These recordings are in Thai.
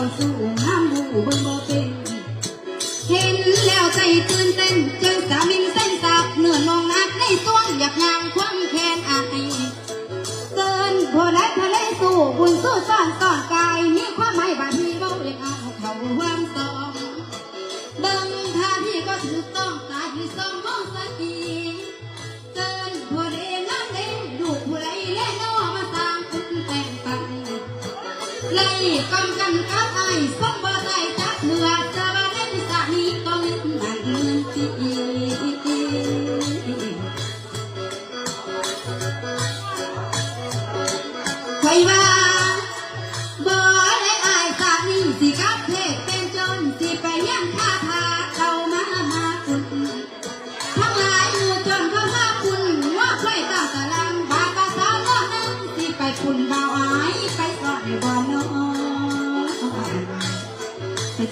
าสู่ห้ามหูเบิ่งบ่เป็นเห็นแล้วใจตื่นเต้นจึงสามินเส้นสับเหนื่อยมองนักในส่วงอยากยางความแค้นอาไอเกินพอได้ทะเลสู่บุญสู้ซ่อนซ่อน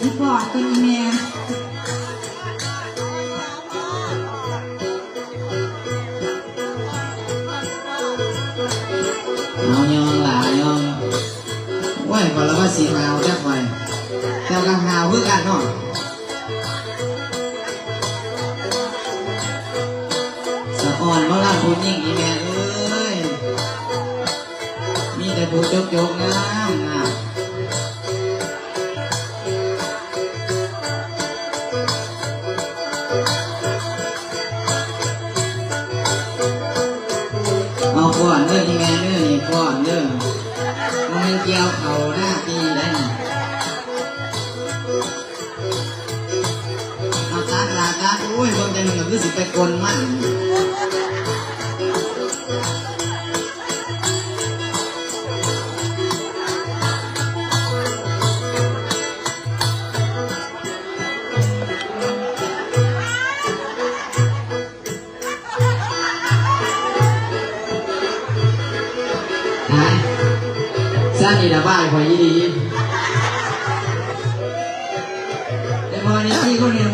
อีปอาเป็นแม่เอายองหลายองว่ยก่อนแล้วว่าสีหาวจักไว้แต่กังหาวเพื่อกันเนาะสะอ่อนเมื่อล่าพูดยิ่งอีแม่เอ้ย มีแต่ผู้จกๆกงงาม ดีเลยอากาศากาศโอ้ยเบิ่งแต่หนึ่งก็คือสิไปกลนมั่น สั้นนี่นะบ้าคอยยี่ดีไอ้พอนี่ที่คนนี้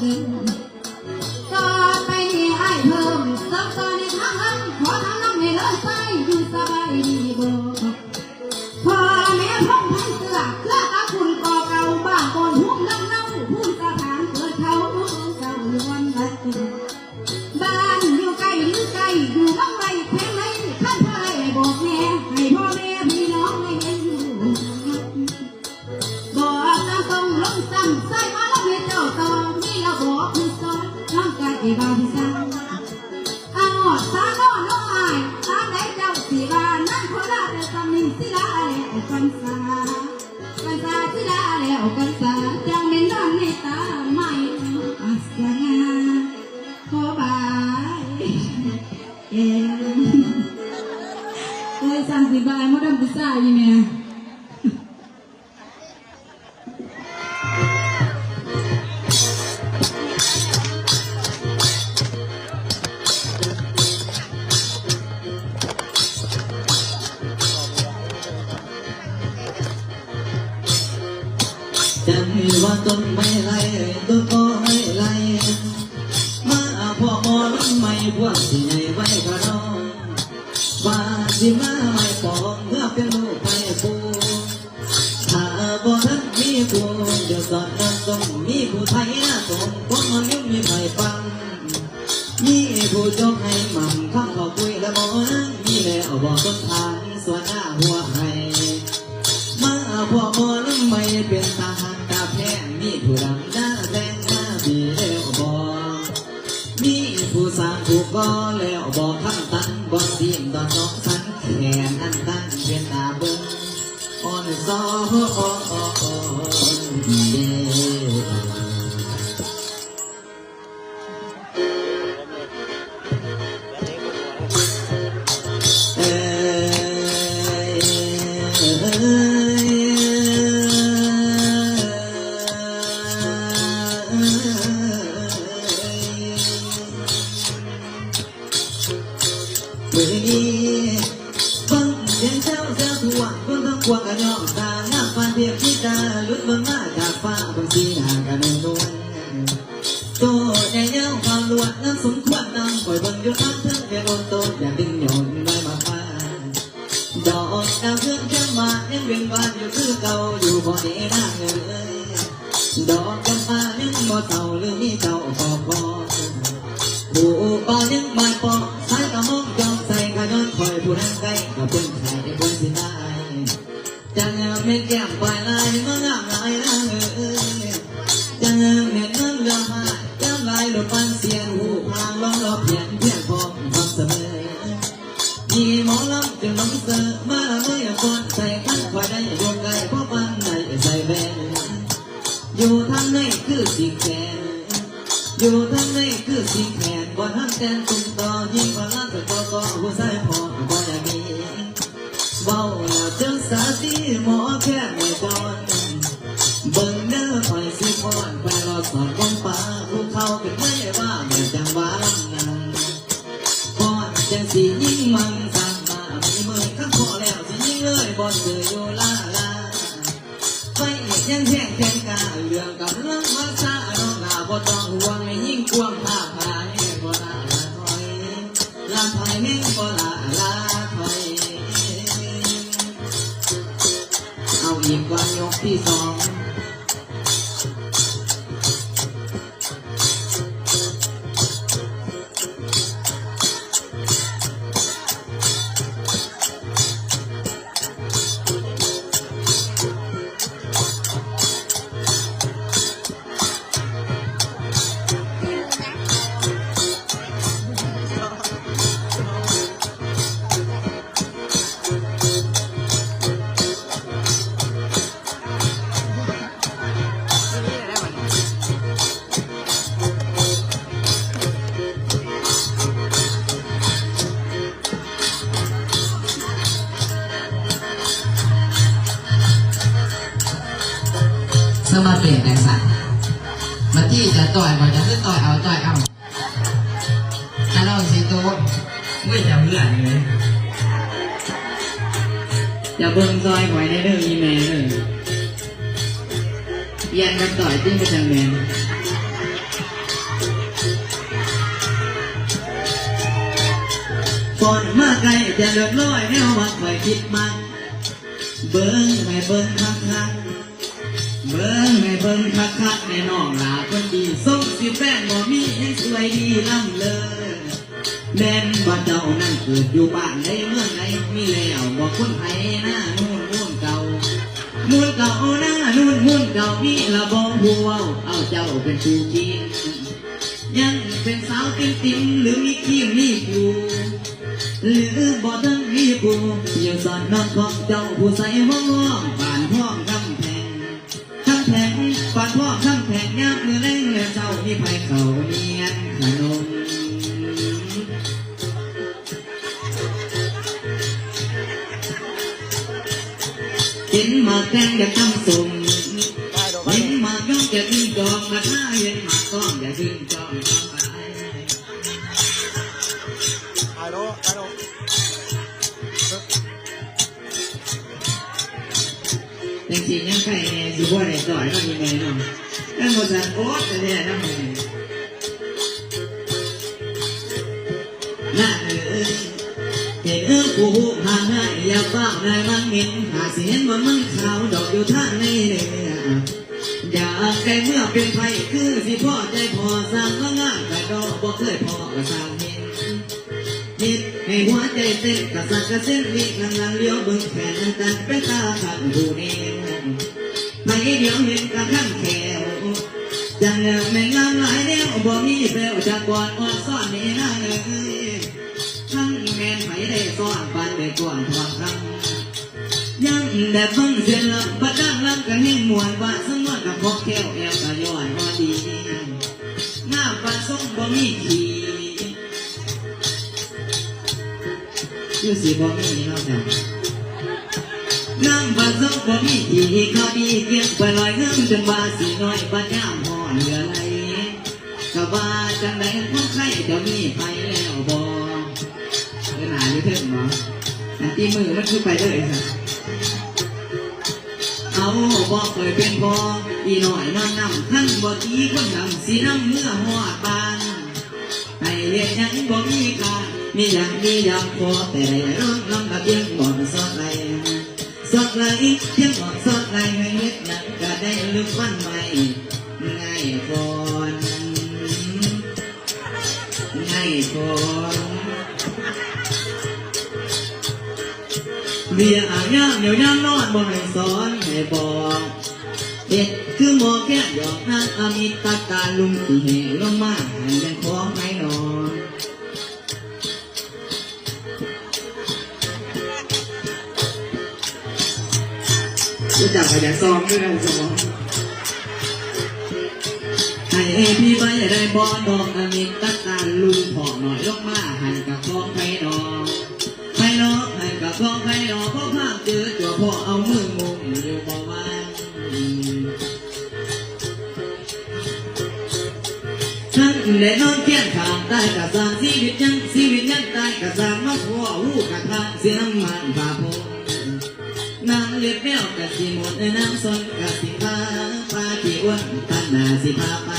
嗯。ายมาดามพิซซ่าอีเมีย Allahu ดาวเพื่อนเพื่มายังเรียนบ้านอยู่คือเก่าอยู่บ่ได้ร่างเลยดอกกันมายังบ่เต่าเรือเต่าพอพอบูปายังไม่พอ 好的าถึ อย่าเบิ่งซอยหอยในเรื่องอีแม่เลยเยียนกันต่อยติ้งไปทางแม่ก่อนมาไกลจะเลือดลอยแนวว่าคอยคิดมันเบิ้งให้เบิ้งคักคักเบิ้งให้เบิ้งคักคักในน้องลาคนดีส่งสิแฟนบ่มียังสวยดีล้ำเลย แม่นว่าเจ้านั่นเกิดอยู่บ้านใดเมืองใดมีแล้วบอกคนไทยหน้านู่นมุ่นเก่ามุ่นเก่าหน้านู่นมุ่นเก่ามีละบองหัวเอาเจ้าเป็นผู้กินยังเป็นสาวติ่มติ่มหรือมีขี้มีกูหรือบ่ทันมีกูอยู่สอนน้องของเจ้าผู้ใส่ห้องห้องบ้านห้องคำแพงคำแพงบ้านห้องคำแพงยามมือแรงเจ้ามีไผเขาเเห็นหมากแดงอยากทำสุ่มได้ดอกไม้เห็นหมากย่องจะดึงจองมาถ้าเห็นหมากก้องอย่าดึงจองจองไปได้ดอกได้ดอกแต่จริงยังใครแน่สิบ่ได้ต่อยก็มีแม่เนาะนั่นบ่ซันโอ๊ตแต่เนี่ยน้ำแม่น่ เออกูห่างให้อย่าเฝ้าในมันเห็นหาสิเห็นว่ามันขาวดอกอยู่ทางในเนี่ยอยากได้เมื่อเป็นไผคือสิพ่อใจพอสร้างก็งานแต่ดอกบ่เคยพอก็สร้างเห็นนิดให้หัวใจเต้นกระสักกระเส้นวิกกำลังเลี้ยวเบิ่งแขนกันเป็นตาขันผู้เดียวไม่เดียวเห็นกระข้างแขวจังเลิกแม่งงามหลายเดียวบ่มีแปลวจากก่อนอ่อนซ่อนในี่นะเอ้ย ไผได้ซ่อนปานได้ก่อนทองคำยังแต่เบิ่งเสียงลำบัดดังลำกันให้มวนว่าสมวนกับพกแก้วแอวกะย้อนว่าดีหน้าปลาส้มบ่มีขีอยู่สิบ่มีเนาะจ้ะน้ำบาซอกบ่มีที่เขาดีเกียงไปลอยเงินจนว่าสิน้อยปัญญามห่อนเหลือไหลก็ว่าจังไดคนไข้จะมีไป ออหนาอยู่เถิงเนะตีมือมันคือไปเลยค่ะเอาบอกเคยเป็นพออีหน่อยนอนนำขั้นบ่ตีคนนำสีน้ำเมื่อหอดบานให้เรียนยังบ่มีค่ามีอย่างมีอย่างพอแต่ร้องลำกับเพียงบ่อนสอดไหลสอดไหลเพียงบ่อนสอดไหลให้เฮ็ดหยังก็ได้ลึกวันใหม่ง่ายก่อนง่ายก่อน เรียอ่างยางเดี๋ยวย่างนอนบ่ให้สอนให้บอกเด็ดคือหมอแค่หยอกนางอมิตากาลุงที่เหลงมาให้ยังของให้นอนรู้จักขยันซอมด้วยนะสมองให้พี่ไปได้บอดอกอมิตากาลุงพอหน่อยลงมาให้กับของไผ่ดอกไผ่ดอก ให้กับขอไผ่ดอกพ่อภาพเจอตัวพ่อเอามือมุงอยู่บ่ว่าทั้งได้นอนเพียงขางใต้กระสางชีวิตยังชีวิตยังใต้กระสางมาพ่อหูกระทางเสียน้ำมันผ่าพงนางเล็บแมวกะสิหมดในน้ำสนกะสิพาปลาที่อ้วนตันหนาสิพาไป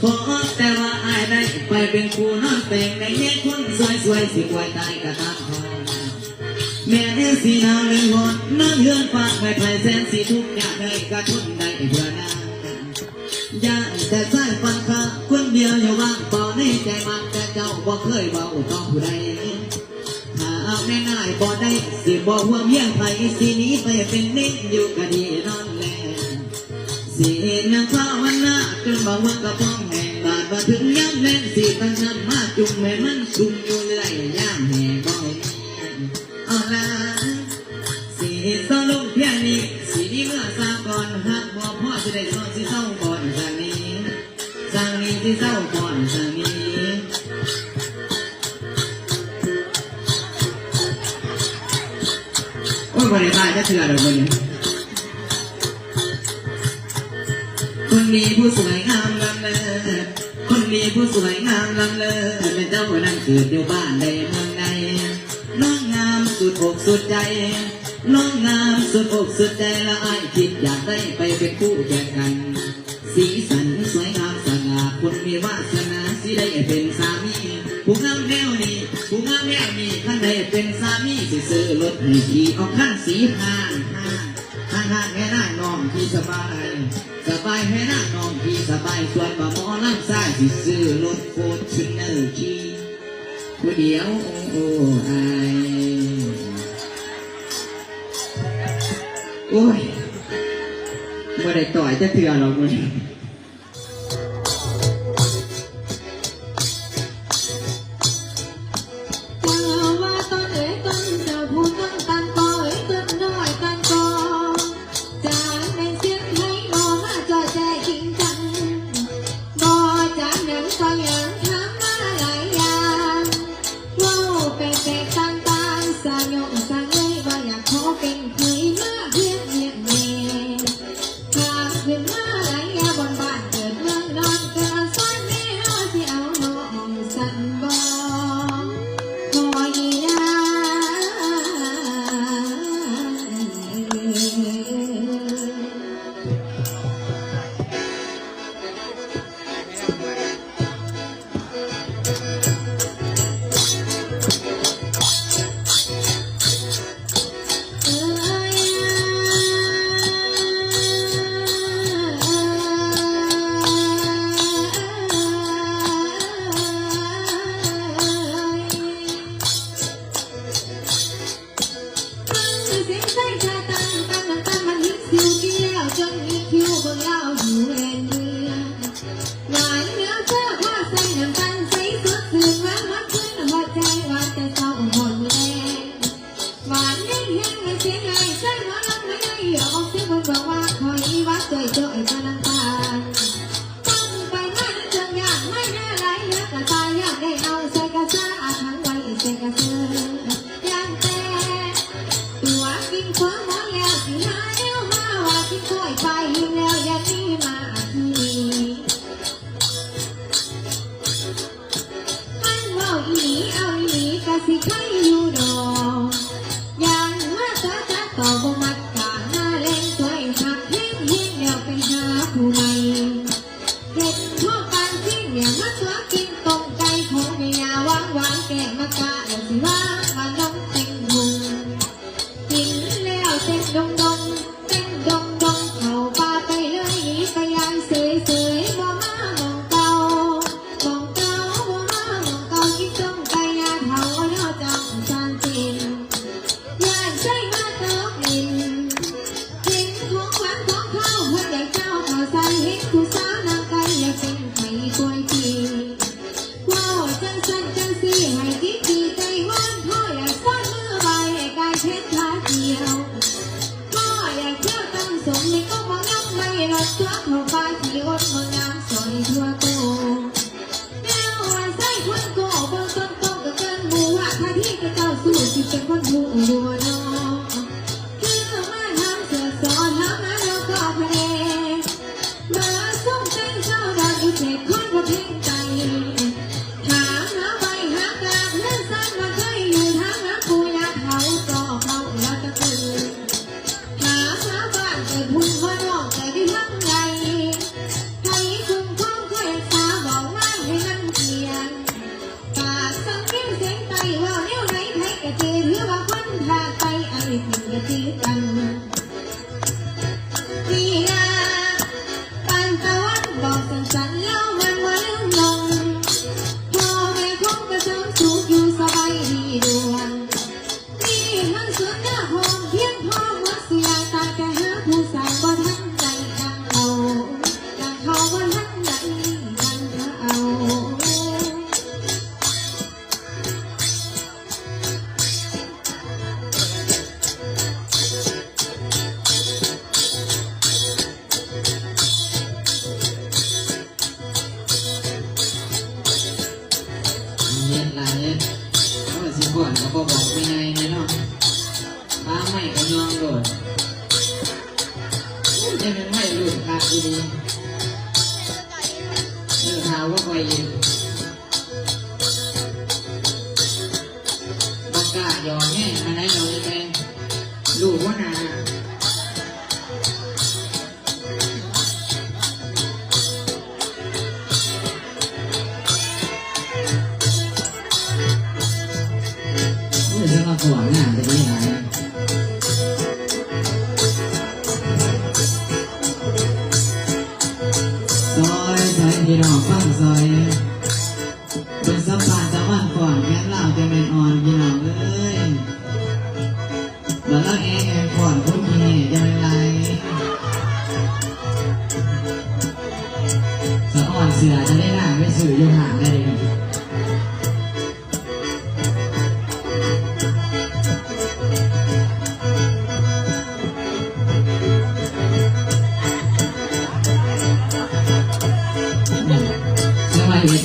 ขอแต่ว่าอายได้ไปเป็นครูนอนเต็งในเงี้ยคนสวยสวยๆสิกวยตายกะตามพอ แม่เอ้สีนางเลื่อนหดน้องเลื่อนฝากไม่ไพ่แสนสีทุกอย่างได้กระทุนได้เพื่อนาอย่าแต่ใส่ฟันคาคนเดียวอย่าว่างเปล่าในใจมันแต่เจ้าบ่เคยเบาต้องผู้ใดถ้าเอาง่ายบ่ได้สิบ่ห่วงเพียงไผสิหนี้ไปเป็นนิดอยู่ก็ดีนอนแลสิเห็นนางภาวนาจนบ่ว่ากระป้องแห่งบาดว่าถึงยามแล่นสิตั้งนั้นมาจุ่มให้มันซุ่มอยู่เรื่อยย่ามแห่บ่ คนบริบาลจะเถื่อเยวนี้มีผู้สวยงามลำเลอคุณมีผู้สวยงามลำเลิศเป็นเจ้าคนนั้นเกิดอยู่บ้านในเมืองใดน้องงามสุดอกสุดใจน้องงามสุดอกสุดใจละอายคิดอยากได้ไปเป็นคู่แข่งกัน สีสันสวยงามสง่าคุณมีวาสนาสิได้เป็นสามี ผู้งามแนวนี้ผู้งามแนวนี้ข้างในเป็นสามีสิซื้อรถให้ขี่เอาขั้นสีห้างห้างห้างห้แห่หน้าน้องที่สบาย สบายแห่หน้าน้องที่สบายส่วนบ่หมอลำซ้ายสิซื้อรถโฟร์ชินเนอร์ขี่ผู้เดียวโอ้โอ้ไอโอ้ยไม่ได้ต่อยจะเถื่อหรอกมึง significa না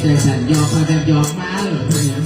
แต่ฉันยอมเขาแบยอมมาเลยเนี่ย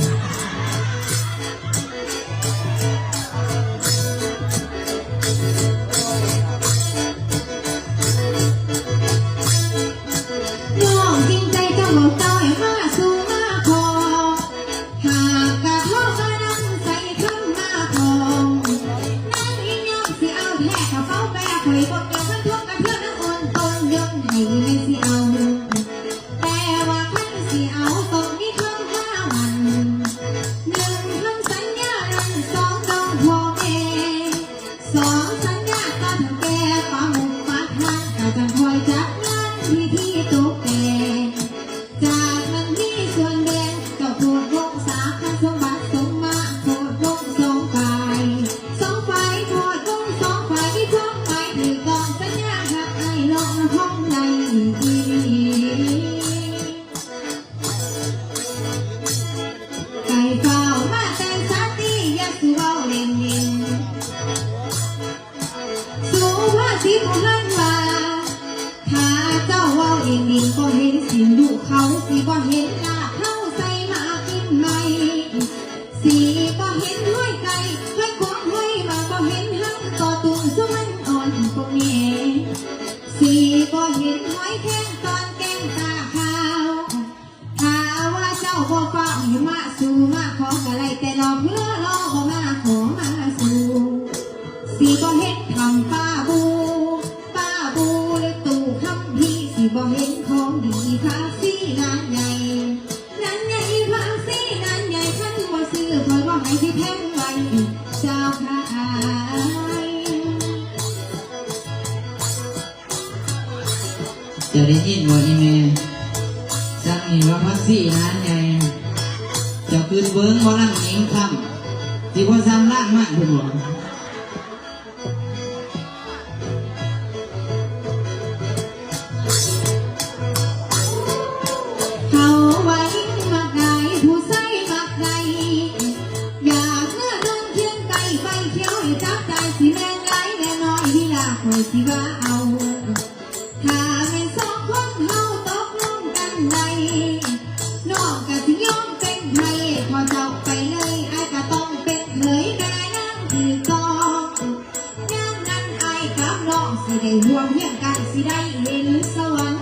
ได้ยินว่าอีเมย์จังนี่ว่าพักซี่นั้นไงจะคืนเบิ้งบอาร่งหญิงคำที่ว่าซ้ำร่างมากคุณหลวง ที่ได้ห่วมเพียงกันสิได้เห็นสวรรค์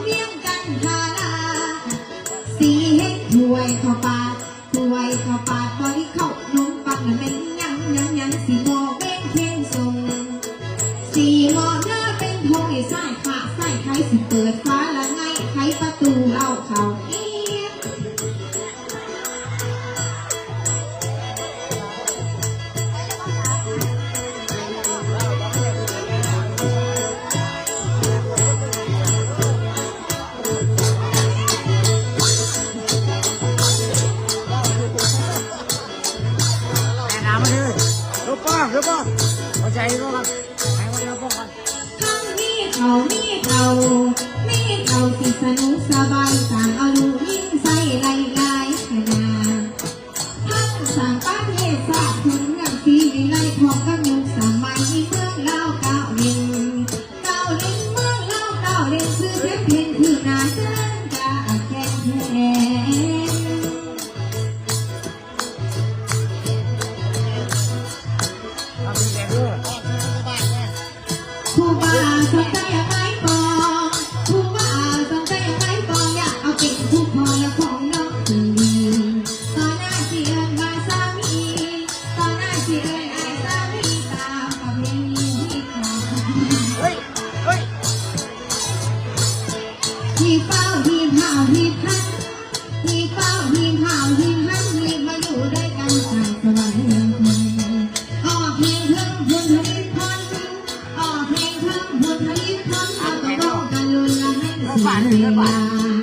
吧，那个吧。